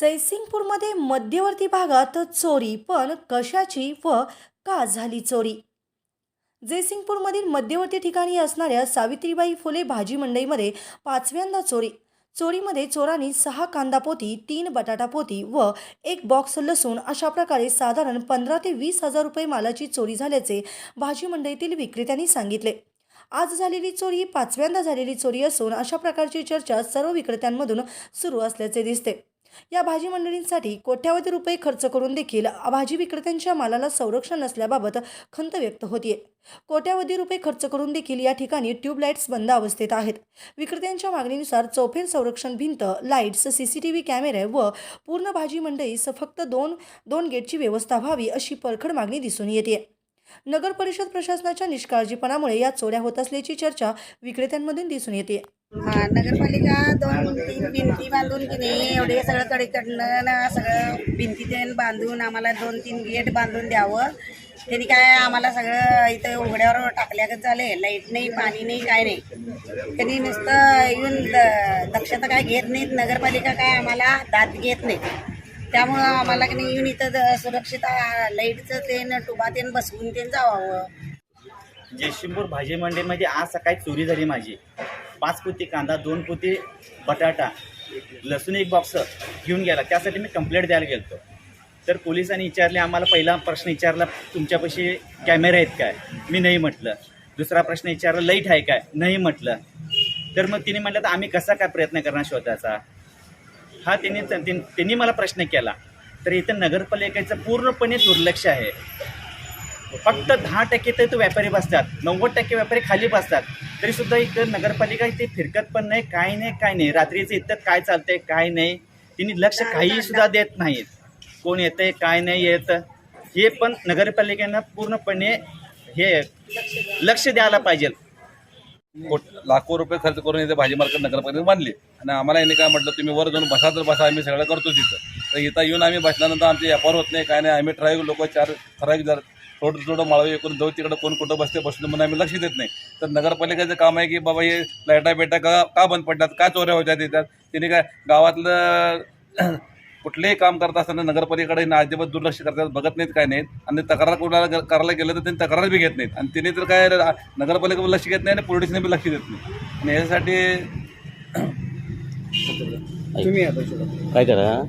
जयसिंगपूरमध्ये मध्यवर्ती भागात चोरी पण कशाची व का झाली चोरी? जयसिंगपूरमधील मध्यवर्ती ठिकाणी असणाऱ्या सावित्रीबाई फुले भाजी मंडईमध्ये पाचव्यांदा चोरी. चोरीमध्ये चोरांनी सहा कांदा पोती तीन बटाटा पोती व एक बॉक्स लसूण अशा प्रकारे साधारण पंधरा ते वीस हजार रुपये मालाची चोरी झाल्याचे भाजी मंडईतील विक्रेत्यांनी सांगितले. आज झालेली चोरी ही पाचव्यांदा झालेली चोरी असून अशा प्रकारची चर्चा सर्व विक्रेत्यांमधून सुरू असल्याचे दिसते. या भाजी मंडळींसाठी कोट्यावधी रुपये खर्च करून देखील भाजी विक्रेत्यांच्या मालाला संरक्षण नसल्याबाबत खंत व्यक्त होतीये. कोट्यावधी रुपये खर्च करून देखील या ठिकाणी ट्यूबलाईट्स बंद अवस्थेत आहेत. विक्रेत्यांच्या मागणीनुसार चौफेर संरक्षण भिंत लाईट्स सीसीटीव्ही कॅमेरे व पूर्ण भाजी मंडईस फक्त दोन दोन गेटची व्यवस्था व्हावी अशी परखड मागणी दिसून येते नगर परिषद प्रशासनाच्या निष्काळजीपणामुळे या चोऱ्या होत असल्याची चर्चा विक्रेत्यांमधून दिसून येते. हा नगरपालिका दोन तीन भिंती बांधून की नाही एवढे सगळं कडेकडनं सगळं भिंती तेन बांधून आम्हाला दोन तीन गेट बांधून द्यावं. त्यांनी काय आम्हाला सगळं इथं उघड्यावर टाकल्यागत झाले लाइट नाही पाणी नाही काय नाही. त्यांनी नुसतं येऊन द- दक्षता काय घेत नाहीत नगरपालिका काय आम्हाला दात घेत नाही. त्यामुळं आम्हाला की नाही येऊन इथं सुरक्षित लाईटचं तेन टुबा तेन बसवून तेन जावावं. जयशिंपूर भाजी मंडईमध्ये आज सकाळी चोरी झाली माझी. पाच पोती कांदा दोन पोती बटाटा लसूण एक बॉक्स घेऊन गेला. त्यासाठी मी कंप्लेंट द्यायला गेलो तर पोलिसांनी विचारले आम्हाला पहिला प्रश्न विचारला तुमच्यापाशी कॅमेरा आहेत काय? मी नाही म्हटलं. दुसरा प्रश्न विचारला लाइट आहे काय? नाही म्हटलं. तर मग तिने म्हटलं तर आम्ही कसा काय प्रयत्न करणार शोधायचा हा त्यांनी त्यांनी मला प्रश्न केला. तर इथं नगरपालिकेचं पूर्णपणे दुर्लक्ष आहे. फक्त दहा टक्के तर इथं व्यापारी बसतात. नव्वद टक्के व्यापारी खाली बसतात. तरीसुद्धा इथं नगरपालिका इथे फिरकत पण नाही काय नाही काय नाही. रात्रीचं इथं काय चालतंय काय नाही तिने लक्ष काही सुद्धा देत नाहीत. कोण येतंय काय नाही येत. हे पण नगरपालिकेनं पूर्णपणे हे लक्ष द्यायला पाहिजे कोट- लाखो रुपये खर्च करून इथे भाजी मार्केट नगरपालिकेने बांधली. आणि आम्हाला यांनी काय म्हटलं तुम्ही वर जाऊन बसा तर बसा आम्ही सगळं करतो तिथं. तर इथं येऊन आम्ही बसल्यानंतर आमचे व्यापार होत नाही काय नाही. आम्ही ठराविक लोक चार ठराविक जर थोडं थोडं माळवी एकूण जाऊ तिकडं कोण कुठं बसते बसलं म्हणून आम्ही लक्ष देत नाही. तर नगरपालिकेचं काम आहे की बाबा हे लाईटा बेटा का का बंद पडतात का चोऱ्या होत्या तिथं तिने काय गावातलं कुठलेही काम करत असताना नगरपालिकेकडे ना अजिबात दुर्लक्ष करतात बघत नाहीत काय नाहीत. आणि तक्रार कोणाला करायला गेलं तर त्यांनी तक्रार बी घेत नाहीत. आणि तिने तर काय नगरपालिकेवर लक्ष घेत नाही आणि पोलिसने बी लक्ष देत नाही. आणि यासाठी काय करा